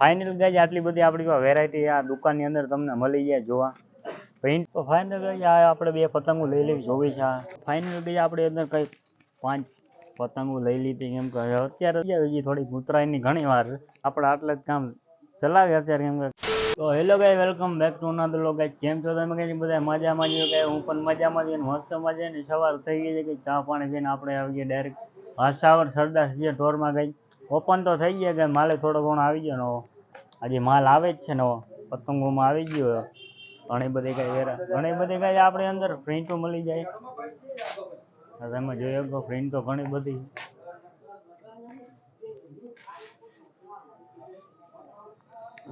Final ગાય આટલી બધી આપણી વેરાયટી આ દુકાનની અંદર તમને મળી જાય જોવા. તો આ આપણે બે પતંગો લઈ લેવી જોવી છે. ફાઇનલ ગાય આપણે અંદર કંઈક પાંચ પતંગો લઈ લીધી કેમ કે અત્યારે હજી થોડીક ઉતરાયણની ઘણી વાર આપણે આટલે જ કામ ચલાવીએ અત્યારે કેમ કે. તો hello guy welcome back to another vlog guy કેમ છો તમે કઈ બધા? મજામાં જ ગાય હું પણ મજામાં જ મસ્ત મજા ને સવાર થઈ ગઈ છે કે ચા પાણી પીને આપણે આવી ગયા ડાયરેક્ટ હાસાવર સરદાર સિંહ ઢોરમાં ગઈ. ઓપન તો થઈ ગયા કે માલે થોડો ઘણો આવી ગયો નવો હજી માલ આવે જ છે નવો પતંગોમાં આવી ગયો ઘણી બધી કઈ વેરા, ઘણી બધી કઈ આપણી અંદર પ્રિન્ટો મળી જાય. તમે જોઈ શકો પ્રિન્ટ તો ઘણી બધી.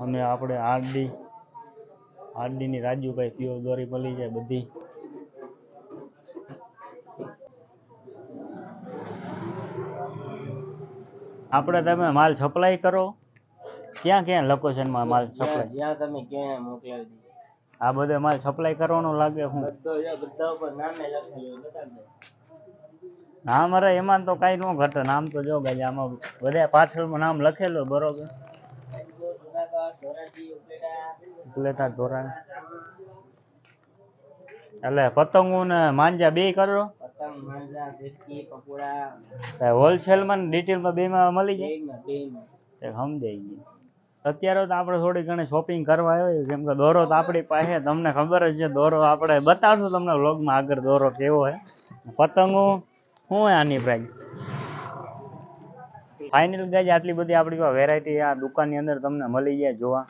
અને આપણે આરડી, આરડીની રાજુભાઈ પીઓ દોરી મળી જાય બધી. આપણે તમે માલ સપ્લાય કરો. ક્યાં ક્યાં લોકેશનમાં માલ સપ્લાય જ્યાં તમે ક્યાં મોકલાવી દીધી આ બધો માલ સપ્લાય કરવાનો લાગે હું બધા ઉપર નામે લખેલું નામ અરે એમાં તો કઈ ન ઘટે. નામ તો જો ભાઈ આમાં બધા પાછળમાં નામ લખેલું બરોબર? ઉપલેટા ઉપલેટા ધોરણ. એટલે પતંગો ને માંજા બે કરો. પતંગ માંજા ફિરકી પકોડા હોલસેલમાં ડિટેલમાં બેમાં મળી જાય? બેમાં બેમાં. તે સમજાઈ ગયું. અત્યારે તો આપણે થોડી ઘણી શોપિંગ કરવા આવ્યો કેમ કે દોરો તો આપણી પાસે તમને ખબર જ છે દોરો આપણે બતાવશું તમને વ્લોગમાં આગળ દોરો કેવો હોય પતંગો શું હોય આની પ્રાઇસ ફાઇનલ ગાય આટલી બધી આપણી વેરાયટી આ દુકાનની અંદર તમને મળી જાય જોવા.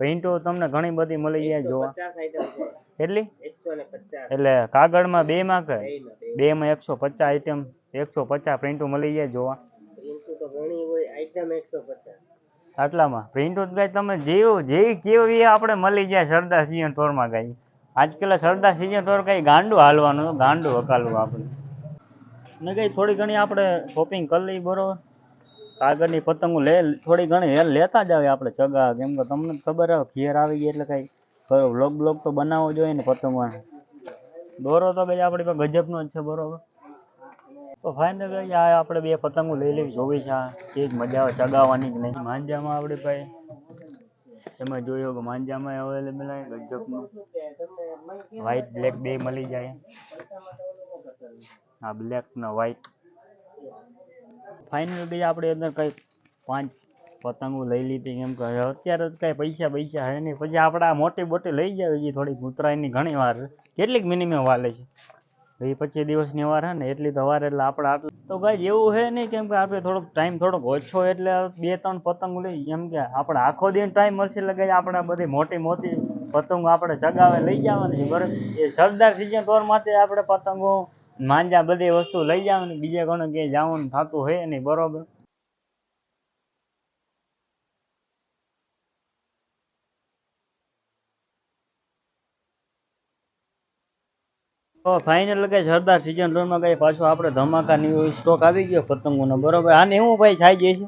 પ્રિન્ટો તમને ઘણી બધી મળી જાય જોવા. કેટલી? એટલે કાગળમાં બે માં કે? બે માં એકસો પચાસ આઈટમ એકસો પચાસ પ્રિન્ટો મળી જાય જોવા. આટલામાં. પ્રિન્ટો ગાય તમે જેવું જે કેવું એ આપણે મળી જાય સરદાર સિંહ ટોરમાં ગાય આજકાલ સરદાર સિંહ ટોર કઈ ગાંડું હાલવાનું ગાંડું હકાલવું આપણે. ને કઈ થોડી ઘણી આપણે શોપિંગ કરી લઈ બરોબર. કાગળની પતંગો લે, થોડી ઘણી લે- લેતા જ આવે આપણે ચગા કેમ કે તમને ખબર આવે ઘેર આવી ગઈ એટલે કઈ વ્લોગ બ્લોગ તો બનાવવો જોઈએ ને પતંગો દોરો તો કઈ આપણી પાસે ગજબનો જ છે, બરોબર? તો ફાઇનલ આ આપણે બે પતંગો લઈ લેવી જોવી છે એ જ મજા આવે ચગાવવાની કે નહીં. માંજામાં આપણે ભાઈ, તમે જોયો કે માંજામાં અવેલેબલ આવે ગજબનું? વ્હાઈટ બ્લેક બે મળી જાય. આ બ્લેક ને વ્હાઈટ ફાઇનલ આપણે અંદર કંઈક પાંચ પતંગો લઈ લીધી કેમ કે અત્યારે જ કાંઈ પૈસા પૈસા હે નહીં. પછી આપણે આ મોટી બોટી લઈ જાય, હજી થોડીક ઉતરાયણની ઘણી વાર. કેટલીક મિનિમમ વાલે છે. ભાઈ પચીસ દિવસની વાર હે ને, એટલી તો વાર એટલે આપણે આટલું. તો કાંઈ એવું છે નહીં કેમ કે આપણે થોડોક ટાઈમ થોડોક ઓછો એટલે બે ત્રણ પતંગો લઈ એમ કે આપણે આખો દિન ટાઈમ મળશે એટલે કંઈ આપણે બધી મોટી મોટી પતંગો આપણે ચગાવે લઈ જવાની બરાબર? એ સરદાર સિઝન તોર માટે આપણે પતંગો માંજા બધી વસ્તુ લઈ જવાની, બીજે કોને ક્યાંય જવાનું થતું હોય નહીં, બરોબર? તો ફાઇનલ કે સરદાર સિઝનમાં કઈ પાછો આપણે ધમાકા ની સ્ટોક આવી ગયો પતંગોનો બરોબર? આને હું ભાઈ જાય છે